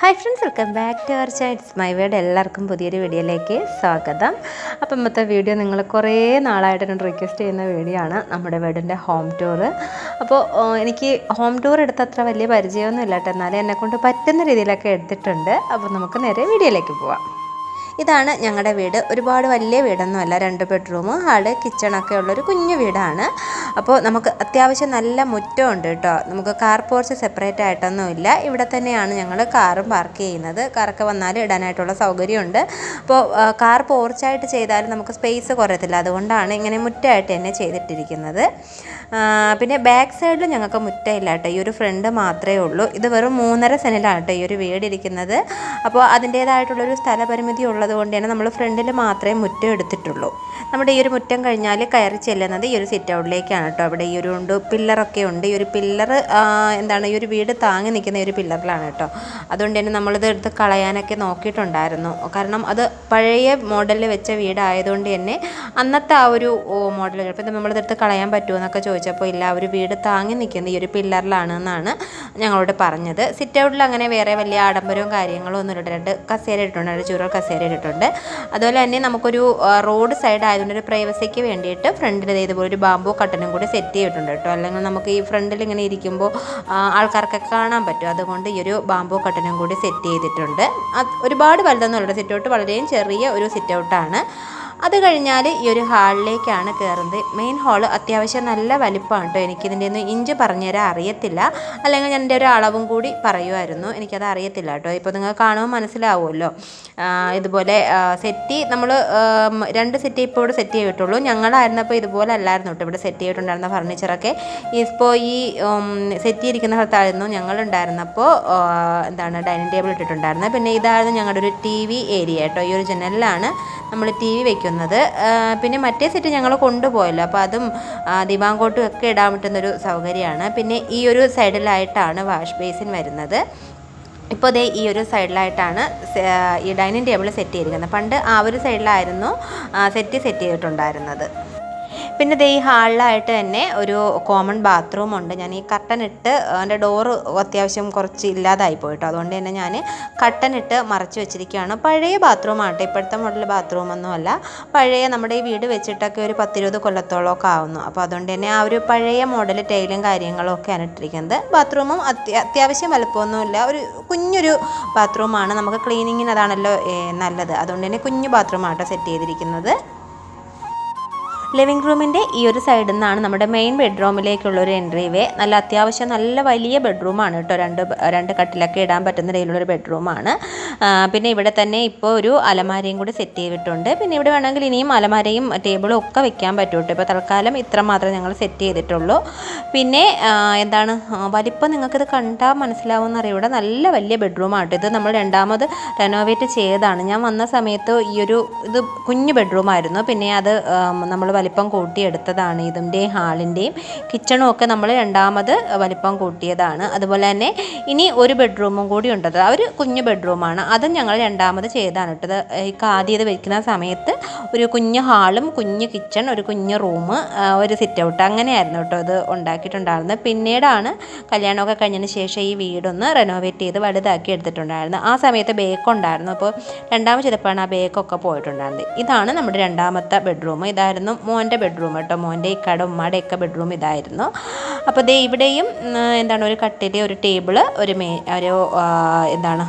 Hi friends welcome back to our ചൈറ്റ്സ് my word എല്ലാവർക്കും പുതിയൊരു വീഡിയോയിലേക്ക് സ്വാഗതം. അപ്പം ഇന്നത്തെ വീഡിയോ നിങ്ങൾ കുറേ നാളായിട്ട് എന്നോട് റിക്വസ്റ്റ് ചെയ്യുന്ന വീഡിയോ ആണ് നമ്മുടെ വീടിന്റെ ഹോം ടൂർ അപ്പോൾ എനിക്ക് ഹോം ടൂർ എടുത്ത് അത്ര വലിയ പരിചയമൊന്നും ഇല്ല എന്നാലും എന്നെക്കൊണ്ട് പറ്റുന്ന രീതിയിലൊക്കെ എടുത്തിട്ടുണ്ട്. അപ്പോൾ നമുക്ക് നേരെ വീഡിയോയിലേക്ക് പോവാം. ഇതാണ് ഞങ്ങളുടെ വീട്. ഒരുപാട് വലിയ വീടൊന്നുമല്ല. രണ്ട് ബെഡ്റൂം ഹാൾ കിച്ചണൊക്കെ ഉള്ളൊരു കുഞ്ഞു വീടാണ്. അപ്പോൾ നമുക്ക് അത്യാവശ്യം നല്ല മുറ്റമുണ്ട് കേട്ടോ. നമുക്ക് കാർ പോർച്ച് സെപ്പറേറ്റ് ആയിട്ടൊന്നുമില്ല. ഇവിടെ തന്നെയാണ് ഞങ്ങൾ കാറും പാർക്ക് ചെയ്യുന്നത്. കാറൊക്കെ വന്നാൽ ഇടാനായിട്ടുള്ള സൗകര്യമുണ്ട്. അപ്പോൾ കാർ പോർച്ചായിട്ട് ചെയ്താലും നമുക്ക് സ്പേസ് കുറയത്തില്ല. അതുകൊണ്ടാണ് ഇങ്ങനെ മുറ്റമായിട്ട് തന്നെ ചെയ്തിട്ടിരിക്കുന്നത്. പിന്നെ ബാക്ക് സൈഡിൽ ഞങ്ങൾക്ക് മുറ്റമില്ല കേട്ടോ. ഈ ഒരു ഫ്രണ്ട് മാത്രമേ ഉള്ളൂ. ഇത് വെറും മൂന്നര സെനിലാണ് കേട്ടോ ഈ ഒരു വീട് ഇരിക്കുന്നത്. അപ്പോൾ അതിന്റേതായിട്ടുള്ളൊരു സ്ഥലപരിമിതി ഉള്ളത് കൊണ്ട് തന്നെ നമ്മൾ ഫ്രണ്ടിൽ മാത്രമേ മുറ്റം എടുത്തിട്ടുള്ളൂ. നമ്മുടെ ഈ ഒരു മുറ്റം കഴിഞ്ഞാൽ കയറി ചെല്ലുന്നത് ഈ ഒരു സിറ്റ് ഔട്ടിലേക്കാണ് കേട്ടോ. അവിടെ ഈ ഒരു ഉണ്ട് പില്ലറൊക്കെ ഉണ്ട്. ഈ ഒരു പില്ലർ എന്താണ് ഈ ഒരു വീട് താങ്ങി നിൽക്കുന്ന ഒരു പില്ലറിലാണ് കേട്ടോ. അതുകൊണ്ട് തന്നെ നമ്മളിത് എടുത്ത് കളയാനൊക്കെ നോക്കിയിട്ടുണ്ടായിരുന്നു. കാരണം അത് പഴയ മോഡലിൽ വെച്ച വീടായതുകൊണ്ട് തന്നെ അന്നത്തെ ആ ഒരു മോഡൽ ചിലപ്പോൾ നമ്മളിതെടുത്ത് കളയാൻ പറ്റുമോ എന്നൊക്കെ ചോദിച്ചപ്പോൾ ഇല്ല ആ ഒരു വീട് താങ്ങി നിൽക്കുന്ന ഈ ഒരു പില്ലറിലാണ് എന്നാണ് ഞങ്ങളോട് പറഞ്ഞത്. സിറ്റ് ഔട്ടിൽ അങ്ങനെ വേറെ വലിയ ആഡംബരവും കാര്യങ്ങളും ഒന്നും ഇട്ടിട്ടുണ്ട് കസേര ഇട്ടിട്ടുണ്ട് ചുരുൾ കസേര ഇട്ടിട്ടുണ്ട് അതുപോലെ തന്നെ നമുക്കൊരു റോഡ് സൈഡ് ആയതുകൊണ്ട് ഒരു പ്രൈവസിക്ക് വേണ്ടിയിട്ട് ഫ്രണ്ടിൽ ഇതേപോലെ ഒരു ബാമ്പു കട്ടനും കൂടി സെറ്റ് ചെയ്തിട്ടുണ്ട് കേട്ടോ. അല്ലെങ്കിൽ നമുക്ക് ഈ ഫ്രണ്ടിൽ ഇങ്ങനെ ഇരിക്കുമ്പോൾ ആൾക്കാർക്കൊക്കെ കാണാൻ പറ്റും. അതുകൊണ്ട് ഈ ഒരു ബാമ്പു കട്ടനും കൂടി സെറ്റ് ചെയ്തിട്ടുണ്ട്. ഒരുപാട് വലുതൊന്നും അല്ല സെറ്റ് ഔട്ട് വളരെയും ചെറിയ ഒരു സെറ്റ് ഔട്ടാണ് അത് കഴിഞ്ഞാൽ ഈ ഒരു ഹാളിലേക്കാണ് കയറുന്നത് മെയിൻ ഹാൾ അത്യാവശ്യം നല്ല വലിപ്പമാണ് കേട്ടോ എനിക്കിതിന്റെ ഒന്ന് ഇഞ്ച് പറഞ്ഞുതരാൻ അറിയത്തില്ല. അല്ലെങ്കിൽ ഞാൻ എന്റെ ഒരു അളവും കൂടി പറയുമായിരുന്നു എനിക്കത് അറിയത്തില്ല കേട്ടോ ഇപ്പോൾ നിങ്ങൾ കാണുമ്പോൾ മനസ്സിലാവുമല്ലോ. ഇതുപോലെ സെറ്റി നമ്മൾ രണ്ട് സെറ്റി ഇപ്പോൾ ഇവിടെ സെറ്റ് ചെയ്തിട്ടുള്ളൂ. ഞങ്ങളായിരുന്നപ്പോൾ ഇതുപോലെ അല്ലായിരുന്നു കേട്ടോ ഇവിടെ സെറ്റ് ചെയ്തിട്ടുണ്ടായിരുന്ന ഫർണിച്ചറൊക്കെ ഇപ്പോൾ ഈ സെറ്റ് ചെയ്തിരിക്കുന്ന സ്ഥലത്തായിരുന്നു ഞങ്ങളുണ്ടായിരുന്നപ്പോൾ എന്താണ് ഡൈനിങ് ടേബിൾ ഇട്ടിട്ടുണ്ടായിരുന്നത്. പിന്നെ ഇതായിരുന്നു ഞങ്ങളുടെ ഒരു ടി വി ഏരിയ കേട്ടോ ഈ ഒരു ജനലിലാണ് നമ്മൾ ടി വി ആ, പിന്നെ മറ്റേ സെറ്റ് ഞങ്ങൾ കൊണ്ടുപോയല്ലോ. അപ്പോൾ അതും ദിവാങ്കോട്ടും ഒക്കെ ഇടാൻ പറ്റുന്നൊരു സൗകര്യമാണ്. പിന്നെ ഈ ഒരു സൈഡിലായിട്ടാണ് വാഷ് ബേസിൻ വരുന്നത്. ഇപ്പോൾ ദേ ഈ ഒരു സൈഡിലായിട്ടാണ് ഈ ഡൈനിങ് ടേബിൾ സെറ്റ് ചെയ്തിരിക്കുന്നത്. പണ്ട് ആ ഒരു സൈഡിലായിരുന്നു സെറ്റ് സെറ്റ് ചെയ്തിട്ടുണ്ടായിരുന്നത്. പിന്നെ ദേ ഈ ഹാളിലായിട്ട് തന്നെ ഒരു കോമൺ ബാത്റൂം ഉണ്ട്. ഞാൻ ഈ കട്ടൻ ഇട്ട് എന്റെ ഡോറ് അത്യാവശ്യം കുറച്ച് ഇല്ലാതായി പോയിട്ടോ. അതുകൊണ്ട് തന്നെ ഞാൻ കട്ടൻ ഇട്ട് മറച്ച് വെച്ചിരിക്കുകയാണ്. പഴയ ബാത്റൂം ആട്ടെ ഇപ്പോഴത്തെ മോഡൽ ബാത്റൂം ഒന്നുമല്ല പഴയ നമ്മുടെ ഈ വീട് വെച്ചിട്ടൊക്കെ ഒരു പത്തിരുപത് കൊല്ലത്തോളമൊക്കെ ആവുന്നു. അപ്പോൾ അതുകൊണ്ട് തന്നെ ആ ഒരു പഴയ മോഡൽ ടൈലും കാര്യങ്ങളും ഒക്കെയാണ് ഇട്ടിരിക്കുന്നത്. ബാത്റൂമും അത്യ അത്യാവശ്യം വലുപ്പമൊന്നുമില്ല. ഒരു കുഞ്ഞൊരു ബാത്റൂമാണ് നമുക്ക് ക്ലീനിങ്ങിന് അതാണല്ലോ നല്ലത്. അതുകൊണ്ട് തന്നെ കുഞ്ഞു ബാത്റൂമാട്ടോ സെറ്റ് ചെയ്തിരിക്കുന്നത്. ലിവിങ് റൂമിന്റെ ഈ ഒരു സൈഡിൽ നിന്നാണ് നമ്മുടെ മെയിൻ ബെഡ്റൂമിലേക്കുള്ള ഒരു എൻട്രി വേ. നല്ല അത്യാവശ്യം നല്ല വലിയ ബെഡ്റൂമാണ് കേട്ടോ. രണ്ട് രണ്ട് കട്ടിലൊക്കെ ഇടാൻ പറ്റുന്ന രീതിയിലുള്ളൊരു ബെഡ്റൂമാണ്. പിന്നെ ഇവിടെ തന്നെ ഇപ്പോൾ ഒരു അലമാരയും കൂടി സെറ്റ് ചെയ്തിട്ടുണ്ട്. പിന്നെ ഇവിടെ വേണമെങ്കിൽ ഇനിയും അലമാരയും ടേബിളും ഒക്കെ വെക്കാൻ പറ്റും കേട്ടോ. ഇപ്പോൾ തൽക്കാലം ഇത്ര മാത്രമേ ഞങ്ങൾ സെറ്റ് ചെയ്തിട്ടുള്ളൂ. പിന്നെ എന്താണ്? വലിപ്പം നിങ്ങൾക്കിത് കണ്ടാൽ മനസ്സിലാവുമെന്ന് അറിയാം. ഇവിടെ നല്ല വലിയ ബെഡ്റൂമാണ് ഇത് നമ്മൾ രണ്ടാമത് റെനോവേറ്റ് ചെയ്തതാണ്. ഞാൻ വന്ന സമയത്ത് ഈ ഒരു ഇത് കുഞ്ഞു ബെഡ്റൂമായിരുന്നു പിന്നെ അത് നമ്മൾ വലിപ്പം കൂട്ടിയെടുത്തതാണ് ഇതിന്റെയും ഹാളിന്റെയും കിച്ചണും ഒക്കെ നമ്മൾ രണ്ടാമത് വലിപ്പം കൂട്ടിയതാണ്. അതുപോലെ തന്നെ ഇനി ഒരു ബെഡ്റൂമും കൂടി ഉണ്ടത് ആ ഒരു കുഞ്ഞു ബെഡ്റൂമാണ് അതും ഞങ്ങൾ രണ്ടാമത് ചെയ്താണ് ഇട്ടത് ഈ ആദ്യം ഇത് വെക്കുന്ന സമയത്ത് ഒരു കുഞ്ഞ് ഹാളും കുഞ്ഞ് കിച്ചൺ ഒരു കുഞ്ഞ് റൂം ഒരു സിറ്റ് ഔട്ട് അങ്ങനെയായിരുന്നു കേട്ടോ അത് ഉണ്ടാക്കിയിട്ടുണ്ടായിരുന്നത്. പിന്നീടാണ് കല്യാണമൊക്കെ കഴിഞ്ഞതിന് ശേഷം ഈ വീടൊന്ന് റെനോവേറ്റ് ചെയ്ത് വലുതാക്കി എടുത്തിട്ടുണ്ടായിരുന്നു ആ സമയത്ത് ബേക്ക് ഉണ്ടായിരുന്നു. അപ്പോൾ രണ്ടാമത് ചെയ്തപ്പോഴാണ് ആ ബേക്കൊക്കെ പോയിട്ടുണ്ടായിരുന്നത്. ഇതാണ് നമ്മുടെ രണ്ടാമത്തെ ബെഡ്റൂം ഇതായിരുന്നു മോന്റെ ബെഡ്റൂം കേട്ടോ. മോന്റെ ഈ ഉമ്മയുടെ ഒക്കെ ബെഡ്റൂം ഇതായിരുന്നു. അപ്പോൾ ദേ ഇവിടെയും എന്താണ് ഒരു കട്ടിൽ ഒരു ടേബിൾ ഒരു മേ ഒരു എന്താണ്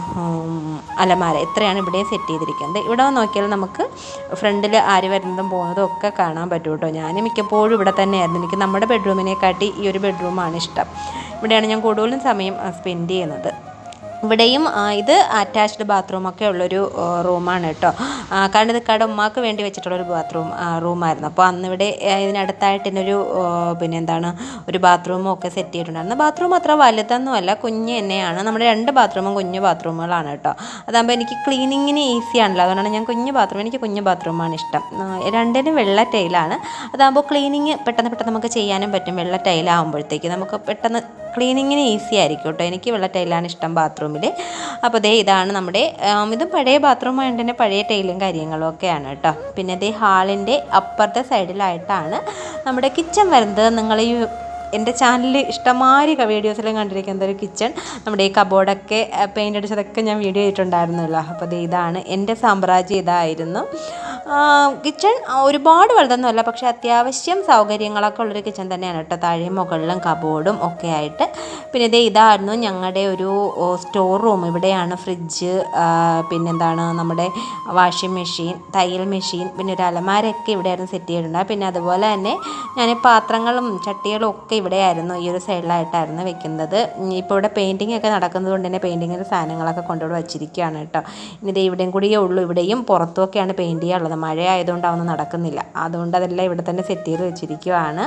അലമാര ഇത്രയാണ് ഇവിടെയും സെറ്റ് ചെയ്തിരിക്കുന്നത്. ഇവിടെ നോക്കിയാൽ നമുക്ക് ഫ്രണ്ടിൽ ആര് വരുന്നതും പോകുന്നതും ഒക്കെ കാണാൻ പറ്റും കേട്ടോ ഞാൻ മിക്കപ്പോഴും ഇവിടെ തന്നെയായിരുന്നു. എനിക്ക് നമ്മുടെ ബെഡ്റൂമിനെക്കാട്ടി ഈ ഒരു ബെഡ്റൂമാണ് ഇഷ്ടം. ഇവിടെയാണ് ഞാൻ കൂടുതലും സമയം സ്പെൻഡ് ചെയ്യുന്നത്. ഇവിടെയും ഇത് അറ്റാച്ച്ഡ് ബാത്റൂമൊക്കെ ഉള്ളൊരു റൂമാണ് കേട്ടോ. കാരണം ഇത് കട ഉമ്മാക്ക് വേണ്ടി വെച്ചിട്ടുള്ളൊരു ബാത്റൂം റൂമായിരുന്നു അപ്പോൾ അന്ന് ഇവിടെ ആ, ഇതിനടുത്തായിട്ട് തന്നെ ഒരു പിന്നെ എന്താണ് ഒരു ബാത്റൂമും ഒക്കെ സെറ്റ് ചെയ്തിട്ടുണ്ടായിരുന്നു. ബാത്റൂം അത്ര വലുതൊന്നുമല്ല കുഞ്ഞ് തന്നെയാണ്. നമ്മുടെ രണ്ട് ബാത്റൂമും കുഞ്ഞു ബാത്റൂമുകളാണ് കേട്ടോ. അതാകുമ്പോൾ എനിക്ക് ക്ലീനിങ്ങിന് ഈസിയാണല്ലോ അതുകൊണ്ടാണ് ഞാൻ കുഞ്ഞു ബാത്റൂം എനിക്ക് കുഞ്ഞു ബാത്റൂമാണ് ഇഷ്ടം. രണ്ടിനും വെള്ള ടൈലാണ് അതാകുമ്പോൾ ക്ലീനിങ് പെട്ടെന്ന് പെട്ടെന്ന് നമുക്ക് ചെയ്യാനും പറ്റും. വെള്ള ടൈലാകുമ്പോഴത്തേക്ക് നമുക്ക് പെട്ടെന്ന് ക്ലീനിങ്ങിന് ഈസി ആയിരിക്കും കേട്ടോ. എനിക്ക് വെള്ള ടൈലാണ് ഇഷ്ടം ബാത്റൂമിൽ അപ്പോൾ ദേ ഇതാണ് നമ്മുടെ ഇത് പഴയ ബാത്റൂമായ തന്നെ പഴയ ടൈലും കാര്യങ്ങളും ഒക്കെയാണ് കേട്ടോ. പിന്നെ ദേ ഹാളിന്റെ അപ്പുറത്തെ സൈഡിലായിട്ടാണ് നമ്മുടെ കിച്ചൺ വരുന്നത്. നിങ്ങൾ ഈ എന്റെ ചാനലിൽ ഇഷ്ടമാരി വീഡിയോസിലും കണ്ടിരിക്കുന്ന ഒരു കിച്ചൺ. നമ്മുടെ ഈ കബോർഡൊക്കെ പെയിന്റ് അടിച്ചതൊക്കെ ഞാൻ വീഡിയോ ചെയ്തിട്ടുണ്ടായിരുന്നല്ലോ അപ്പോൾ ദേ ഇതാണ് എന്റെ സാമ്രാജ്യം ഇതായിരുന്നു. കിച്ചൺ ഒരുപാട് വലുതൊന്നുമല്ല പക്ഷേ അത്യാവശ്യം സൗകര്യങ്ങളൊക്കെ ഉള്ളൊരു കിച്ചൺ തന്നെയാണ് കേട്ടോ. താഴെ മുകളിലും കബോർഡും ഒക്കെ ആയിട്ട്. പിന്നെ ഇതേ ഇതായിരുന്നു ഞങ്ങളുടെ ഒരു സ്റ്റോർ റൂം ഇവിടെയാണ് ഫ്രിഡ്ജ് പിന്നെന്താണ് നമ്മുടെ വാഷിംഗ് മെഷീൻ തയ്യൽ മെഷീൻ പിന്നെ ഒരു അലമാരയൊക്കെ ഇവിടെയായിരുന്നു സെറ്റ് ചെയ്തിട്ടുണ്ട് പിന്നെ അതുപോലെ തന്നെ ഞാൻ പാത്രങ്ങളും ചട്ടികളും ഒക്കെ ഇവിടെയായിരുന്നു ഈ ഒരു സൈഡിലായിട്ടായിരുന്നു വെക്കുന്നത്. ഇപ്പോൾ ഇവിടെ പെയിന്റിംഗ് ഒക്കെ നടക്കുന്നത് കൊണ്ട് തന്നെ പെയിന്റിങ്ങിന്റെ സാധനങ്ങളൊക്കെ കൊണ്ടുവിടെ വച്ചിരിക്കുകയാണ് കേട്ടോ. ഇനി ഇവിടെയും കൂടിയേ ഉള്ളൂ. ഇവിടെയും പുറത്തുമൊക്കെയാണ് പെയിന്റ് ചെയ്യാനുള്ളത്. മഴ അതൊന്നും നടക്കുന്നില്ല. അതുകൊണ്ട് അതെല്ലാം ഇവിടെ തന്നെ സെറ്റ് ചെയ്ത് വെച്ചിരിക്കുകയാണ്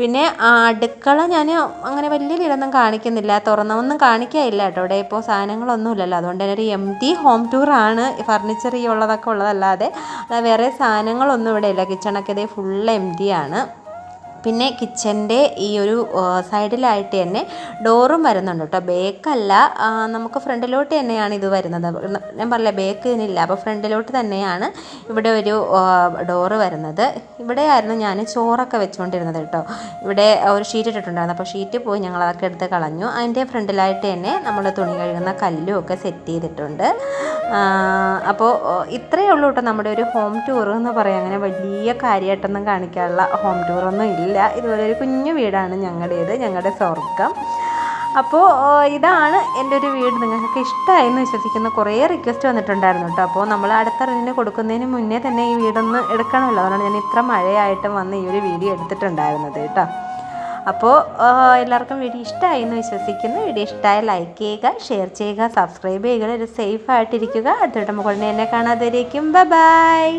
പിന്നെ അടുക്കള ഞാൻ അങ്ങനെ വലിയ വീടൊന്നും കാണിക്കുന്നില്ല. തുറന്നൊന്നും കാണിക്കുകയില്ല കേട്ടോ. ഇവിടെ ഇപ്പോൾ സാധനങ്ങളൊന്നും ഇല്ലല്ലോ അതുകൊണ്ട് തന്നെ ഒരു എം ടി ഹോം ടൂറാണ് ഫർണിച്ചർ ഈ ഉള്ളതൊക്കെ ഉള്ളതല്ലാതെ. വേറെ സാധനങ്ങളൊന്നും ഇവിടെ ഇല്ല. കിച്ചണൊക്കെ ഇതേ ഫുൾ എം ടി ആണ്. പിന്നെ കിച്ചന്റെ ഈ ഒരു സൈഡിലായിട്ട് തന്നെ ഡോറും വരുന്നുണ്ട് കേട്ടോ ബേക്കല്ല നമുക്ക് ഫ്രണ്ടിലോട്ട് തന്നെയാണ് ഇത് വരുന്നത്. ഞാൻ പറഞ്ഞില്ല ബേക്ക് ഇതിനില്ല. അപ്പോൾ ഫ്രണ്ടിലോട്ട് തന്നെയാണ് ഇവിടെ ഒരു ഡോറ് വരുന്നത്. ഇവിടെയായിരുന്നു ഞാൻ ചോറൊക്കെ വെച്ചുകൊണ്ടിരുന്നത് കേട്ടോ ഇവിടെ ഒരു ഷീറ്റ് ഇട്ടിട്ടുണ്ടായിരുന്നു. അപ്പോൾ ഷീറ്റ് പോയി ഞങ്ങൾ അതൊക്കെ എടുത്ത് കളഞ്ഞു. അതിന്റെ ഫ്രണ്ടിലായിട്ട് തന്നെ നമ്മൾ തുണി കഴുകുന്ന കല്ലും ഒക്കെ സെറ്റ് ചെയ്തിട്ടുണ്ട്. അപ്പോൾ ഇത്രയേ ഉള്ളൂ കേട്ടോ നമ്മുടെ ഒരു ഹോം ടൂർ എന്ന് പറയാം. അങ്ങനെ വലിയ കാര്യമായിട്ടൊന്നും കാണിക്കാനുള്ള ഹോം ടൂറൊന്നും ഇല്ല. ഇതുപോലെ ഒരു കുഞ്ഞു വീടാണ് ഞങ്ങളുടേത് ഞങ്ങളുടെ സ്വർഗം അപ്പോൾ ഇതാണ് എന്റെ ഒരു വീട്. നിങ്ങൾക്ക് ഇഷ്ടമായെന്ന് വിശ്വസിക്കുന്ന കുറേ റിക്വസ്റ്റ് വന്നിട്ടുണ്ടായിരുന്നു കേട്ടോ. അപ്പോൾ നമ്മൾ അടുത്ത റെന്റിന് കൊടുക്കുന്നതിന് മുന്നേ തന്നെ ഈ വീടൊന്ന് എടുക്കണമല്ലോ. അതുകൊണ്ട് ഞാൻ ഇത്ര മഴയായിട്ടും വന്ന് ഈ ഒരു വീഡിയോ എടുത്തിട്ടുണ്ടായിരുന്നത് കേട്ടോ. അപ്പോൾ എല്ലാവർക്കും വീഡിയോ ഇഷ്ടമായി എന്ന് വിശ്വസിക്കുന്നു. വീഡിയോ ഇഷ്ടമായ ലൈക്ക് ചെയ്യുക ഷെയർ ചെയ്യുക സബ്സ്ക്രൈബ് ചെയ്യുക ഒരു സേഫ് ആയിട്ടിരിക്കുക. അടുത്തോട്ട് മുകളിൽ എന്നെ കാണാതിരിക്കും ബൈ